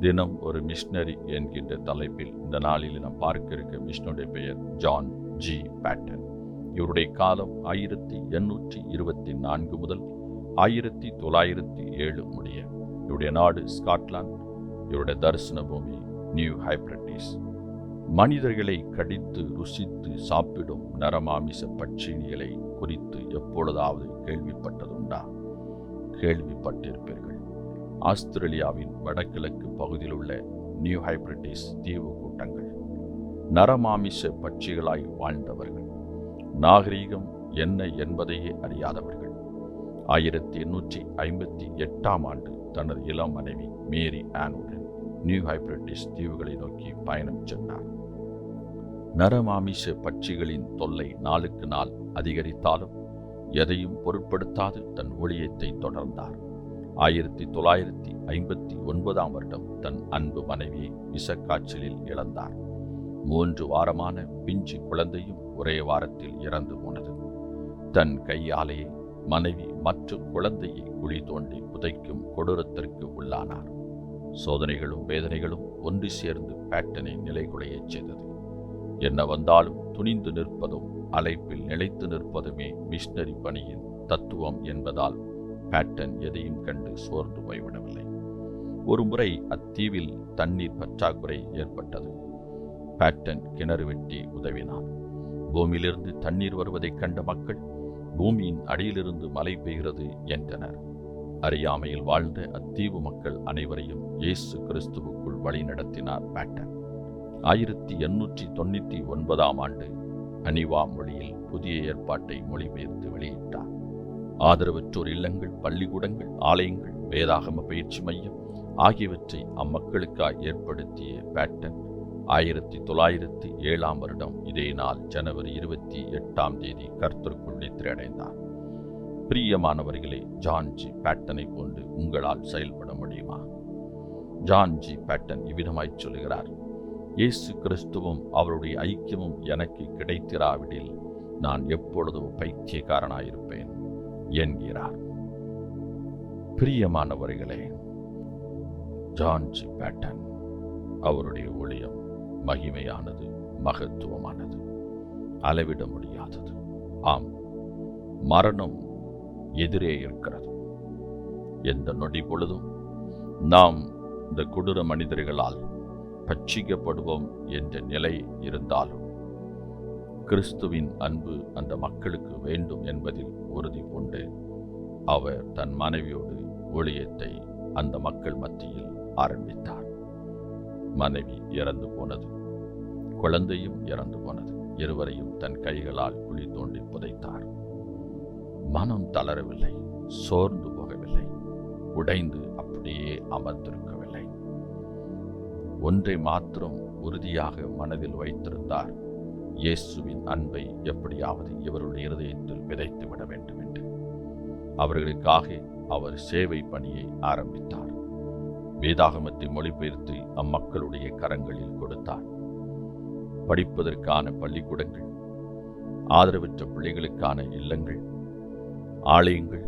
தினம் ஒரு மிஷனரி என்கின்ற தலைப்பில் இந்த நாளில் நாம் பார்க்க இருக்க மிஷினுடைய பெயர் ஜான் ஜி பேட்டன். இவருடைய காலம் ஆயிரத்தி எண்ணூற்றி இருபத்தி நான்கு முதல் ஆயிரத்தி தொள்ளாயிரத்தி ஏழு முடிய. இவருடைய நாடு ஸ்காட்லாந்து இவருடைய தரிசன பூமி நியூ ஹைப்ரட்டிஸ். மனிதர்களை கடித்து ருசித்து சாப்பிடும் நரமாமிச பட்சினிகளை குறித்து எப்பொழுதாவது கேள்விப்பட்டதுண்டா? கேள்விப்பட்டிருப்பீர்கள். ஆஸ்திரேலியாவின் வடகிழக்கு பகுதியில் உள்ள நியூ ஹைபிரிட்டிஸ் தீவு கூட்டங்கள். நரமாமிச பட்சிகளாய் வாழ்ந்தவர்கள். நாகரீகம் என்ன என்பதையே அறியாதவர்கள். ஆயிரத்தி எண்ணூற்றி ஐம்பத்தி எட்டாம் ஆண்டு தனது இளம் மனைவி மேரி ஆனுடன் நியூ ஹைபிரிட்டிஸ் தீவுகளை நோக்கி பயணம் சென்றார். நரமாமிச பட்சிகளின் தொல்லை நாளுக்கு நாள் அதிகரித்தாலும் எதையும் பொருட்படுத்தாது தன் ஒளியத்தை தொடர்ந்தார். ஆயிரத்தி தொள்ளாயிரத்தி ஐம்பத்தி ஒன்பதாம் வருடம் தன் அன்பு மனைவியை விஷக்காய்ச்சலில் இழந்தார். மூன்று வாரமான பிஞ்சு குழந்தையும் ஒரே வாரத்தில் இறந்து போனது. தன் கையாலேயே மனைவி மற்றும் குழந்தையை குழி தோண்டி புதைக்கும் கொடூரத்திற்கு உள்ளானார். சோதனைகளும் வேதனைகளும் ஒன்று சேர்ந்து பேட்டனை நிலைகுலையச் செய்தது. என்ன வந்தாலும் துணிந்து நிற்பதும் அழைப்பில் நிலைத்து நிற்பதுமே மிஷினரி பணியின் தத்துவம் என்பதால் பேட்டன் எதையும் கண்டு சோர்ந்து போய்விடவில்லை. ஒரு முறை அத்தீவில் தண்ணீர் பற்றாக்குறை ஏற்பட்டது. பேட்டன் கிணறு வெட்டி உதவினான். பூமியிலிருந்து தண்ணீர் வருவதைக் கண்ட மக்கள் பூமியின் அடியிலிருந்து மழை பெய்கிறது என்றனர். அறியாமையில் வாழ்ந்த அத்தீவு மக்கள் அனைவரையும் இயேசு கிறிஸ்துவுக்குள் வழிநடத்தினார் பேட்டன் ஆயிரத்தி எண்ணூற்றி தொண்ணூற்றி ஒன்பதாம் ஆண்டு அனிவா மொழியில் புதிய ஏற்பாட்டை மொழிபெயர்த்து வெளியிட்டார். ஆதரவற்றோர் இல்லங்கள் பள்ளிக்கூடங்கள் ஆலயங்கள் வேதாகம பயிற்சி மையம் ஆகியவற்றை அம்மக்களுக்காய் ஏற்படுத்திய பேட்டன் ஆயிரத்தி தொள்ளாயிரத்தி ஏழாம் வருடம் இதே நாள் ஜனவரி இருபத்தி எட்டாம் தேதி கர்த்தருக்குள் நித்திரடைந்தார் பிரியமானவர்களே ஜான்ஜி பேட்டனை கொண்டு உங்களால் செயல்பட முடியுமா? ஜான்ஜி பேட்டன் இவ்விதமாய் சொல்கிறார் இயேசு கிறிஸ்துவும் அவருடைய ஐக்கியமும் எனக்கு கிடைத்திராவிடில் நான் எப்பொழுதும் பைத்தியக்காரனாயிருப்பேன். என்கிறார். பிரியமானவர்களே ஜான்ஜி பேட்டன் அவருடைய ஊழியம் மகிமையானது மகத்துவமானது அளவிட முடியாதது. ஆம் மரணம் எதிரே இருக்கிறது. எந்த நொடி பொழுதும் நாம் இந்த கொடூர மனிதர்களால் பட்சிக்கப்படுவோம் என்ற நிலை இருந்தாலும் கிறிஸ்துவின் அன்பு அந்த மக்களுக்கு வேண்டும் என்பதில் உறுதி கொண்டு அவர் தன் மனைவியோடு ஊழியத்தை அந்த மக்கள் மத்தியில் ஆரம்பித்தார். மனைவி இறந்து போனது. குழந்தையும் இறந்து போனது. இருவரையும் தன் கைகளால் குழி தோண்டி புதைத்தார். மனம் தளரவில்லை சோர்ந்து போகவில்லை உடைந்து அப்படியே அமர்ந்திருக்கவில்லை. ஒன்றை மாத்திரம் உறுதியாக மனதில் வைத்திருந்தார். இயேசுவின் அன்பை எப்படியாவது இவருடைய இருதயத்தில் விதைத்து விட வேண்டும் என்று. அவர்களுக்காக அவர் சேவை பணியை ஆரம்பித்தார். வேதாகமத்தை மொழிபெயர்த்து அம்மக்களுடைய கரங்களில் கொடுத்தார். படிப்பதற்கான பள்ளிக்கூடங்கள் ஆதரவற்ற பிள்ளைகளுக்கான இல்லங்கள் ஆலயங்கள்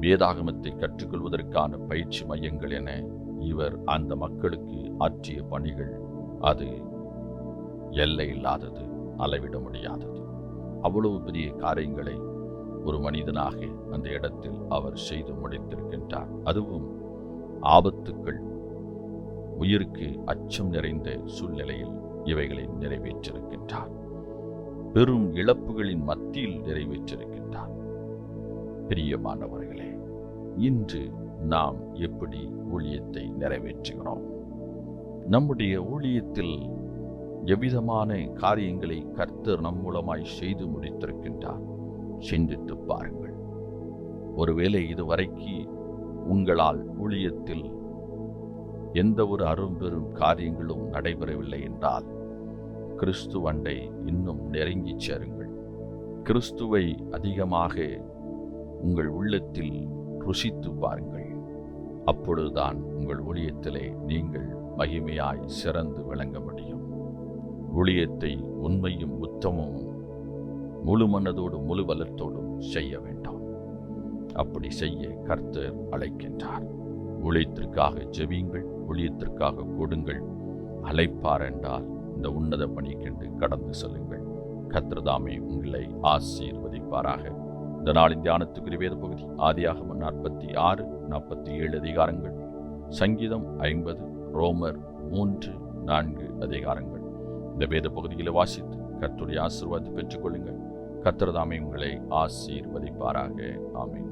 வேதாகமத்தை கற்றுக்கொள்வதற்கான பயிற்சி மையங்கள் என இவர் அந்த மக்களுக்கு ஆற்றிய பணிகள். அது எல்லை இல்லாதது. அளவிட முடியாதது. அவ்வளவு பெரிய காரியங்களை ஒரு மனிதனாக அந்த இடத்தில் அவர் செய்து முடித்திருக்கின்றார். அதுவும் ஆபத்துக்கள் உயிருக்கு அச்சம் நிறைந்த சூழ்நிலையில் இவைகளை நிறைவேற்றிருக்கின்றார். பெரும் இழப்புகளின் மத்தியில் நிறைவேற்றிருக்கின்றார். பிரியமானவர்களே இன்று நாம் எப்படி ஊழியத்தை நிறைவேற்றுகிறோம்? நம்முடைய ஊழியத்தில் எவ்விதமான காரியங்களை கர்த்தர் நம் மூலமாய் செய்து முடித்திருக்கின்றார்? சிந்தித்து பாருங்கள். ஒருவேளை இதுவரைக்கு உங்களால் ஊழியத்தில் எந்த ஒரு அரும்பெரும் காரியங்களும் நடைபெறவில்லை என்றால் கிறிஸ்துவண்டை இன்னும் நெருங்கிச் சேருங்கள். கிறிஸ்துவை அதிகமாக உங்கள் உள்ளத்தில் ருசித்து பாருங்கள். அப்பொழுதுதான் உங்கள் ஊழியத்திலே நீங்கள் மகிமையாய் சிறந்து விளங்க முடியும். ஊழியத்தை உண்மையும் உத்தமும் முழு மனதோடும் முழு வளத்தோடும் செய்ய வேண்டாம். அப்படி செய்ய கர்த்தர் அழைக்கின்றார். ஊழியத்திற்காக ஜெபியுங்கள் ஊழியத்திற்காக கொடுங்கள். அழைப்பார் என்றால் இந்த உன்னத பணிக்கென்று கடந்து செல்லுங்கள். கர்த்தர்தாமே உங்களை ஆசீர்வதிப்பாராக. இந்த நாளின் தியானத்துக்குரிய வேத பகுதி ஆதியாகமம் நாற்பத்தி ஆறு நாற்பத்தி ஏழு அதிகாரங்கள். சங்கீதம் ஐம்பது ரோமர் மூன்று நான்கு அதிகாரங்கள். இந்த வேத பகுதியில் வாசித்து கர்த்தருடைய ஆசீர்வாதத்தை பெற்றுக்கொள்ளுங்கள். கர்த்தர்தாமே உங்களை ஆசீர்வதிப்பாராக. ஆமீன்.